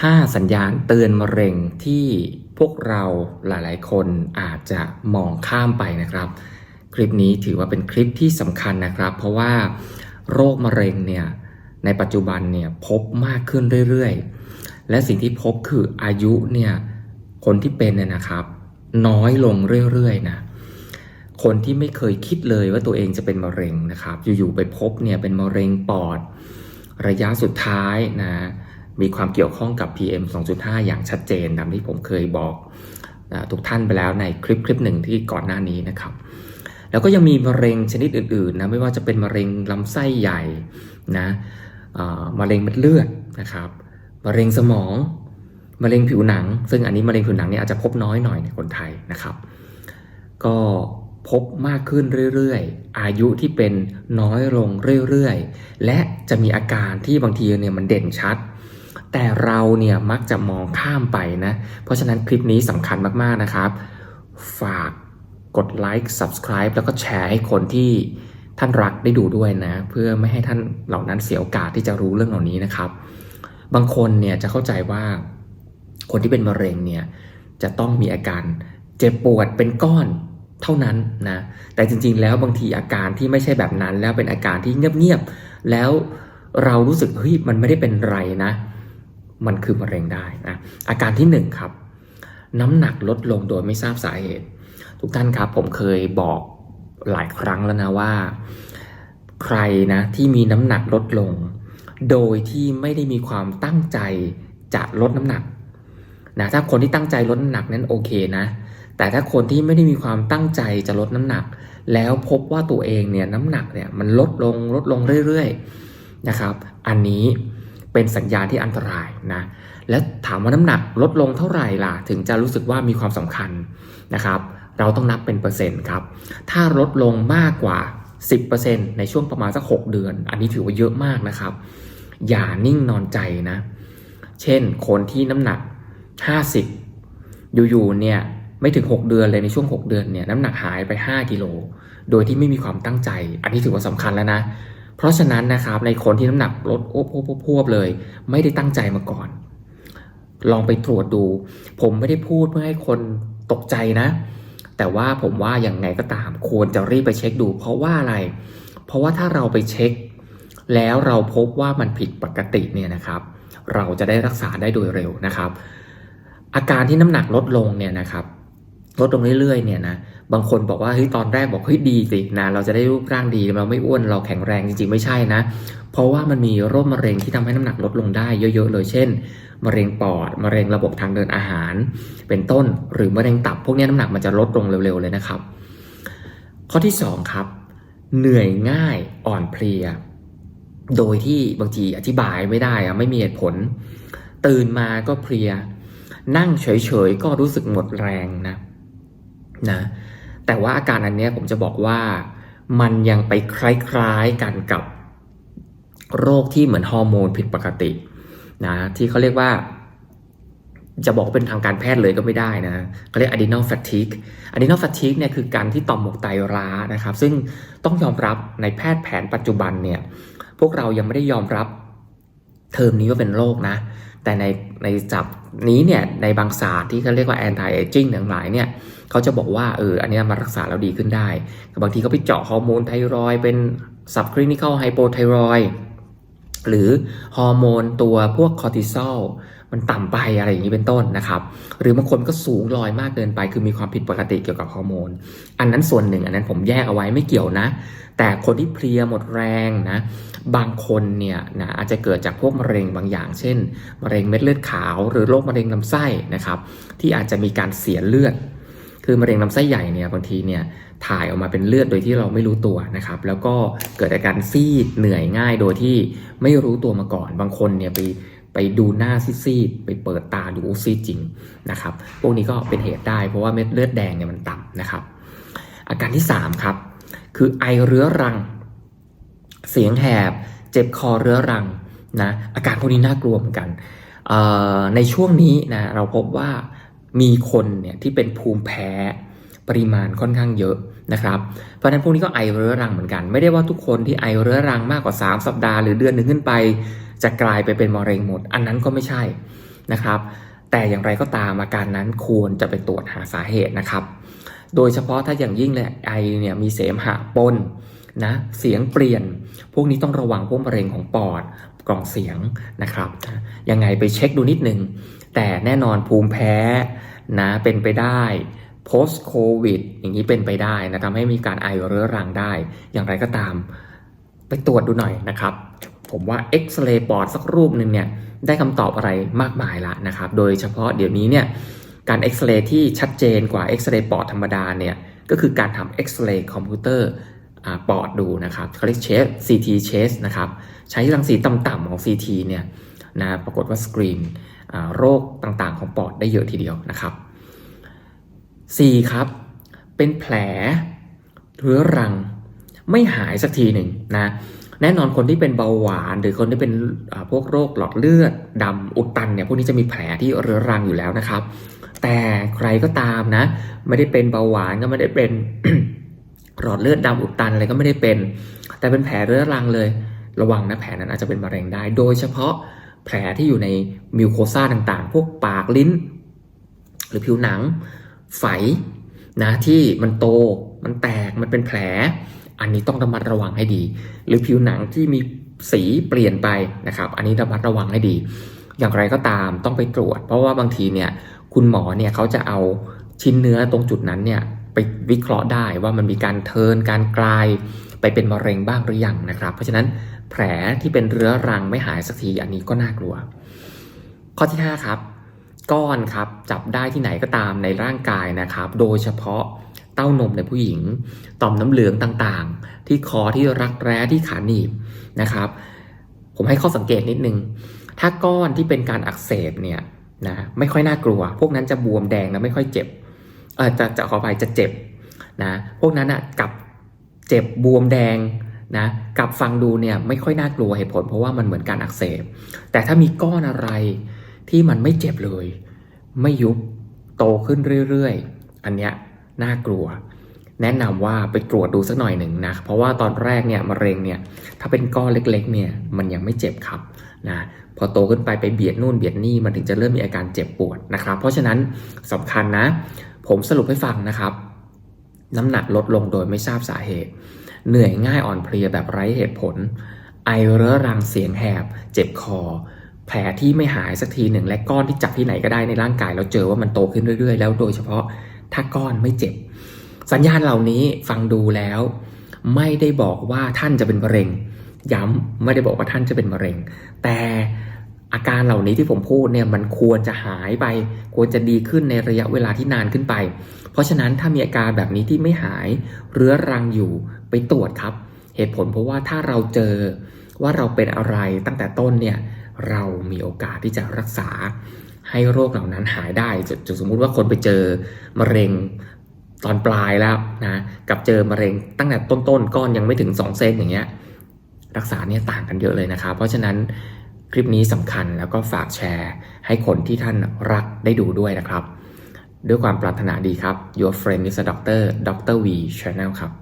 5 สัญญาณเตือนมะเร็งที่พวกเราหลายๆ คนอาจจะมองข้ามไปนะครับ คลิปนี้ถือว่าเป็นคลิปที่สำคัญนะครับ เพราะว่าโรคมะเร็งเนี่ยในปัจจุบันเนี่ยพบมากขึ้นเรื่อยๆ และสิ่งที่พบคืออายุเนี่ยคนที่เป็นเนี่ยนะครับ น้อยลงเรื่อยๆนะคนที่ไม่เคยคิดเลยว่าตัวเองจะเป็นมะเร็งนะครับ อยู่ๆไปพบเนี่ยเป็นมะเร็งปอด ระยะสุดท้ายนะ มีความเกี่ยวข้องกับ PM 2.5 อย่างชัดเจนตามที่ผมเคยบอกทุกท่านไปแล้วในคลิปคลิปหนึ่งที่ก่อนหน้านี้นะครับ แล้วก็ยังมีมะเร็งชนิดอื่นๆนะไม่ว่าจะเป็นมะเร็งลำไส้ใหญ่นะมะเร็งเม็ดเลือดนะครับมะเร็งสมองมะเร็งผิวหนัง ซึ่งอันนี้มะเร็งผิวหนังเนี่ยอาจจะพบน้อยหน่อยในคนไทยนะครับ ก็พบมากขึ้นเรื่อยๆ อายุที่เป็นน้อยลงเรื่อยๆ และจะมีอาการที่บางทีเนี่ยมันเด่นชัด แต่เราเนี่ยมักจะมองข้ามไปนะ เพราะฉะนั้นคลิปนี้สำคัญมากๆนะครับ ฝากกดไลค์ subscribe แล้วก็แชร์ให้คนที่ท่านรักได้ดูด้วยนะ เพื่อไม่ให้ท่านเหล่านั้นเสียโอกาสที่จะรู้เรื่องเหล่านี้นะครับ บางคนเนี่ยจะเข้าใจว่าคนที่เป็นมะเร็งเนี่ยจะต้องมีอาการเจ็บปวดเป็นก้อนเท่านั้นนะแต่จริงๆ แล้วบางทีอาการที่ไม่ใช่แบบนั้น แล้วเป็นอาการที่เงียบๆแล้วเรารู้สึกเฮ้ยมันไม่ได้เป็นไรนะ มันคือมะเร็งได้นะอาการที่หนึ่งครับ น้ำหนักลดลงโดยไม่ทราบสาเหตุ ทุกท่านครับผมเคยบอกหลายครั้งแล้วนะว่า ใครนะที่มีน้ำหนักลดลง โดยที่ไม่ได้มีความตั้งใจจะลดน้ำหนักนะถ้าคนที่ตั้งใจลดน้ำหนักนั้นโอเคนะ แต่ถ้าคนที่ไม่ได้มีความตั้งใจจะลดน้ำหนัก แล้วพบว่าตัวเองเนี่ยน้ำหนักเนี่ยมันลดลงลดลงเรื่อยๆนะครับ อันนี้ เป็นสัญญาณที่อันตรายนะแล้วถามว่าน้ำหนักลดลงเท่าไหร่ล่ะ ถึงจะรู้สึกว่ามีความสำคัญนะครับ เราต้องนับเป็นเปอร์เซ็นต์ครับ ถ้าลดลงมากกว่า 10%ในช่วงประมาณสัก 6 เดือน อันนี้ถือว่าเยอะมากนะครับ อย่านิ่งนอนใจนะ เช่นคนที่น้ำหนัก 50 อยู่ๆเนี่ยไม่ถึง 6 เดือนเลยในช่วง 6 เดือนเนี่ยน้ำหนักหายไป 5 กิโล โดยที่ไม่มีความตั้งใจ อันนี้ถือว่าสำคัญแล้วนะ เพราะฉะนั้นนะครับในคนที่น้ำหนักลดโอ้พพวบเลย ไม่ได้ตั้งใจมาก่อน ลองไปตรวจดู ผมไม่ได้พูดเพื่อให้คนตกใจนะ แต่ว่าผมว่าอย่างไงก็ตาม ควรจะรีบไปเช็คดู เพราะว่าอะไร เพราะว่าถ้าเราไปเช็ค แล้วเราพบว่ามันผิดปกติเนี่ยนะครับ เราจะได้รักษาได้โดยเร็วนะครับ อาการที่น้ำหนักลดลงเนี่ยนะครับลดลงเรื่อยๆเนี่ยนะ บางคนบอกว่าเฮ้ยตอนแรกบอกเฮ้ยดีสินะเราจะได้รูปร่างดีเราไม่อ้วนเราแข็งแรงจริง ๆ ไม่ใช่นะ เพราะว่ามันมีโรคมะเร็งที่ทำให้น้ำหนักลดลงได้เยอะ ๆ เลยเช่นมะเร็งปอดมะเร็งระบบทางเดินอาหาร เป็นต้นหรือมะเร็งตับ พวกนี้น้ำหนักมันจะลดลงเร็ว ๆ เลยนะครับ ข้อที่สองครับ เหนื่อยง่ายอ่อนเพลีย โดยที่บางทีอธิบายไม่ได้อะไม่มีเหตุผล ตื่นมาก็เพลีย นั่งเฉยๆก็รู้สึกหมดแรงนะนะ แต่ว่าอาการอันนี้ผมจะบอกว่ามันยังไปคล้ายๆกันกับโรคที่เหมือนฮอร์โมนผิดปกตินะที่เขาเรียกว่า จะบอกเป็นทางการแพทย์เลยก็ไม่ได้นะเขาเรียก adrenal fatigue adrenal fatigue เนี่ยคือการที่ต่อมหมวกไตร้านะครับ ซึ่งต้องยอมรับในแพทย์แผนปัจจุบันเนี่ยพวกเรายังไม่ได้ยอมรับ เทอมนี้ว่าเป็นโรคนะ แต่ในในจับนี้เนี่ยในบางศาสตร์ที่เขาเรียกว่า anti aging ทั้งหลายเนี่ยเขาจะบอกว่าเอออันนี้มารักษาแล้วดีขึ้นได้บางทีเขาไปเจาะฮอร์โมนไทรอยเป็น subclinical hypothyroid หรือฮอร์โมนตัวพวกคอร์ติซอล มันต่ำไปอะไรอย่างนี้เป็นต้นนะครับ หรือบางคนก็สูงลอยมากเกินไป คือมีความผิดปกติเกี่ยวกับฮอร์โมน อันนั้นส่วนหนึ่ง อันนั้นผมแยกเอาไว้ไม่เกี่ยวนะ แต่คนที่เพลียหมดแรงนะ บางคนเนี่ยนะอาจจะเกิดจากพวกมะเร็งบางอย่าง เช่น มะเร็งเม็ดเลือดขาว หรือโรคมะเร็งลำไส้นะครับ ที่อาจจะมีการเสียเลือด คือมะเร็งลำไส้ใหญ่เนี่ยบางทีเนี่ยถ่ายออกมาเป็นเลือดโดยที่เราไม่รู้ตัวนะครับ แล้วก็เกิดอาการซีดเหนื่อยง่ายโดยที่ไม่รู้ตัวมาก่อน บางคนเนี่ยไป ไปดูหน้าซีดๆไปเปิดตาดูซีดจริงนะครับพวกนี้ก็เป็นเหตุได้เพราะว่าเม็ดเลือดแดงเนี่ยมันต่ำนะครับ อาการที่3ครับคือไอเรื้อรัง เสียงแหบ เจ็บคอเรื้อรังนะอาการพวกนี้น่ากลัวเหมือนกันในช่วงนี้นะเราพบว่ามีคนเนี่ยที่เป็นภูมิแพ้ปริมาณค่อนข้างเยอะนะครับ เพราะฉะนั้นพวกนี้ก็ไอเรื้อรังเหมือนกัน ไม่ได้ว่าทุกคนที่ไอเรื้อรังมากกว่า 3 สัปดาห์หรือเดือนหนึ่งขึ้นไป จะกลายไปเป็นมะเร็งหมด อันนั้นก็ไม่ใช่นะครับ แต่อย่างไรก็ตามอาการนั้นควรจะไปตรวจหาสาเหตุนะครับ โดยเฉพาะถ้าอย่างยิ่งเลยไอเนี่ยมีเสมหะปนนะเสียงเปลี่ยน พวกนี้ต้องระวังพวกมะเร็งของปอดกล่องเสียงนะครับ ยังไงไปเช็คดูนิดนึง แต่แน่นอนภูมิแพ้นะเป็นไปได้ post covid อย่างนี้เป็นไปได้นะทำให้มีการไอเรื้อรังได้ อย่างไรก็ตาม ไปตรวจดูหน่อยนะครับ ผมว่าเอ็กซเรย์ปอดสักรูปหนึ่งเนี่ยได้คำตอบอะไรมากมายละนะครับ โดยเฉพาะเดี๋ยวนี้เนี่ยการเอ็กซเรย์ที่ชัดเจนกว่าเอ็กซเรย์ปอดธรรมดาเนี่ยก็คือการทำเอ็กซเรย์คอมพิวเตอร์ปอดดูนะครับเขาเรียกเชส CT chest นะครับใช้รังสีต่ำๆของ CT เนี่ยนะปรากฏว่าสกรีนโรคต่างๆของปอดได้เยอะทีเดียวนะครับ 4. ครับ เป็นแผลเรื้อรังไม่หายสักทีหนึ่งนะ แน่นอนคนที่เป็นเบาหวานหรือคนที่เป็นพวกโรคหลอดเลือดดำอุดตันเนี่ยพวกนี้จะมีแผลที่เรื้อรังอยู่แล้วนะครับ แต่ใครก็ตามนะ ไม่ได้เป็นเบาหวานก็ไม่ได้เป็นหลอดเลือดดำอุดตันอะไรก็ไม่ได้เป็น แต่เป็นแผลเรื้อรังเลย ระวังนะแผลนั้นอาจจะเป็นมะเร็งได้ โดยเฉพาะแผลที่อยู่ในมิวโคซ่าต่างๆ พวกปากลิ้น หรือผิวหนังไฝนะที่มันโตมันแตกมันเป็นแผล อันนี้ต้องระมัดระวังให้ดี หรือผิวหนังที่มีสีเปลี่ยนไปนะครับ อันนี้ระมัดระวังให้ดี อย่างไรก็ตามต้องไปตรวจ เพราะว่าบางทีเนี่ยคุณหมอเนี่ยเขาจะเอาชิ้นเนื้อตรงจุดนั้นเนี่ยไปวิเคราะห์ได้ว่ามันมีการเทินการกลายไปเป็นมะเร็งบ้างหรือยังนะครับ เพราะฉะนั้นแผลที่เป็นเรื้อรังไม่หายสักทีอันนี้ก็น่ากลัว ข้อที่ 5 ครับ ก้อนครับจับได้ที่ไหนก็ตามในร่างกายนะครับ โดยเฉพาะ เต้านมในผู้หญิง ต่อมน้ำเหลืองต่างๆ ที่คอที่รักแร้ที่ขาหนีบนะครับ ผมให้ข้อสังเกตนิดนึง ถ้าก้อนที่เป็นการอักเสบเนี่ยนะไม่ค่อยน่ากลัว พวกนั้นจะบวมแดงแล้วไม่ค่อยเจ็บเออจะจะขอไปจะเจ็บนะพวกนั้นอะกับเจ็บบวมแดงนะกับฟังดูเนี่ยไม่ค่อยน่ากลัวเหตุผล เพราะว่ามันเหมือนการอักเสบ แต่ถ้ามีก้อนอะไรที่มันไม่เจ็บเลย ไม่ยุบโตขึ้นเรื่อยๆ อันเนี้ย น่ากลัว แนะนำว่าไปตรวจดูสักหน่อยหนึ่งนะเพราะว่าตอนแรกเนี่ยมะเร็งเนี่ยถ้าเป็นก้อนเล็กๆเนี่ยมันยังไม่เจ็บครับนะพอโตขึ้นไปไปเบียดนู่นเบียดนี่มันถึงจะเริ่มมีอาการเจ็บปวดนะครับ เพราะฉะนั้นสำคัญนะ ผมสรุปให้ฟังนะครับ น้ำหนักลดลงโดยไม่ทราบสาเหตุ เหนื่อยง่ายอ่อนเพลียแบบไร้เหตุผล ไอเรื้อรังเสียงแหบ เจ็บคอ แผลที่ไม่หายสักทีหนึ่งและก้อนที่จับที่ไหนก็ได้ในร่างกาย แล้วเจอว่ามันโตขึ้นเรื่อยๆ แล้วโดยเฉพาะ ถ้าก้อนไม่เจ็บ สัญญาณเหล่านี้ฟังดูแล้ว ไม่ได้บอกว่าท่านจะเป็นมะเร็ง ย้ำไม่ได้บอกว่าท่านจะเป็นมะเร็ง แต่อาการเหล่านี้ที่ผมพูดเนี่ยมันควรจะหายไป ควรจะดีขึ้นในระยะเวลาที่นานขึ้นไป เพราะฉะนั้นถ้ามีอาการแบบนี้ที่ไม่หายเรื้อรังอยู่ไปตรวจครับ เหตุผลเพราะว่าถ้าเราเจอว่าเราเป็นอะไรตั้งแต่ต้นเนี่ยเรามีโอกาสที่จะรักษา ให้โรคเหล่านั้นหายได้จะสมมุติว่าคนไปเจอมะเร็งตอนปลายแล้วนะกับเจอมะเร็งตั้งแต่ต้นๆก้อนยังไม่ถึง 2 เซนอย่างเงี้ยรักษาเนี่ยต่างกันเยอะเลยนะครับ เพราะฉะนั้นคลิปนี้สำคัญแล้วก็ฝากแชร์ ให้คนที่ท่านรักได้ดูด้วยนะครับ ด้วยความปรารถนาดีครับ Your friend is a doctor Dr. V Channel ครับ